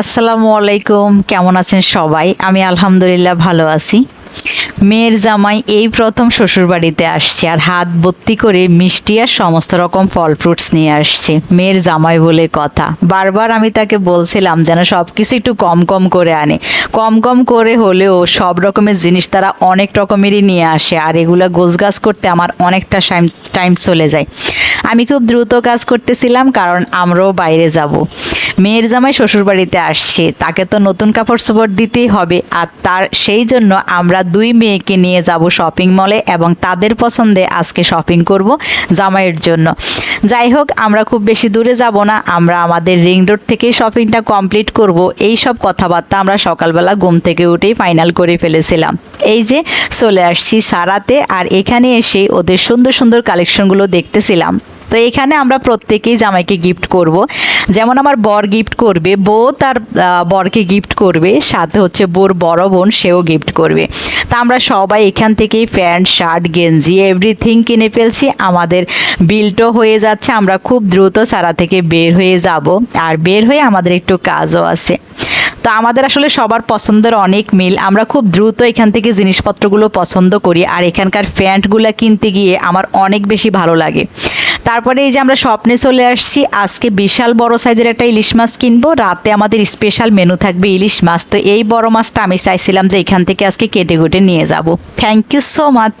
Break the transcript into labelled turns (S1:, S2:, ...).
S1: আসসালামু আলাইকুম, কেমন আছেন সবাই? আমি আলহামদুলিল্লাহ ভালো আছি। মেয়ের জামাই এই প্রথম শ্বশুরবাড়িতে আসছে আর হাত ভর্তি করে মিষ্টি আর সমস্ত রকম ফল ফ্রুটস নিয়ে আসছে। মেয়ের জামাই বলে কথা। বারবার আমি তাকে বলছিলাম যেন সব কিছু একটু কম কম করে আনে। কম কম করে হলেও সব রকমের জিনিস তারা অনেক রকমেরই নিয়ে আসে আর এগুলো গোছগাছ করতে আমার অনেকটা টাইম চলে যায়। আমি খুব দ্রুত কাজ করতেছিলাম কারণ আমরাও বাইরে যাব। মেয়ের জামাই শ্বশুরবাড়িতে আসছে। তাকে তো নতুন কাপড় চোপড় দিতেই হবে। আর তার সেই জন্য আমরা দুই মেয়েকে নিয়ে যাব শপিং মলে এবং তাদের পছন্দে আজকে শপিং করব জামাইয়ের জন্য। যাই হোক, আমরা খুব বেশি দূরে যাব না। আমরা আমাদের রিং রোড থেকেই শপিংটা কমপ্লিট করব। এই সব কথাবার্তা আমরা সকালবেলা ঘুম থেকে উঠেই ফাইনাল করে ফেলেছিলাম। এই যে চলে আসছি সারাতে আর এখানে এসে ওদের সুন্দর সুন্দর কালেকশনগুলো দেখতেছিলাম। তো এখানে আমরা প্রত্যেকেই জামাইকে গিফট করব। যেমন আমার বর গিফট করবে, বউ তার বরকে গিফট করবে, সাথে হচ্ছে বোর বড় বোন সেও গিফট করবে। তা আমরা সবাই এখান থেকেই প্যান্ট, শার্ট, গেঞ্জি এভরিথিং কিনে ফেলছি। আমাদের বিলটো হয়ে যাচ্ছে, আমরা খুব দ্রুত সারা থেকে বের হয়ে যাব। আর বের হয়ে আমাদের একটু কাজও আছে। তো আমাদের আসলে সবার পছন্দের অনেক মিল। আমরা খুব দ্রুত এখান থেকে জিনিসপত্রগুলো পছন্দ করি। আর এখানকার প্যান্টগুলো কিনতে গিয়ে আমার অনেক বেশি ভালো লাগে। তারপরে এই যে আমরা স্বপ্নে চলে আসছি, আজকে বিশাল বড় সাইজের একটা ইলিশ মাছ কিনবো। রাতে আমাদের স্পেশাল মেনু থাকবে ইলিশ মাছ। তো এই বড় মাছটা আমি চাইছিলাম যে এখান থেকে আজকে কেটে কেটে নিয়ে যাব। Thank you so much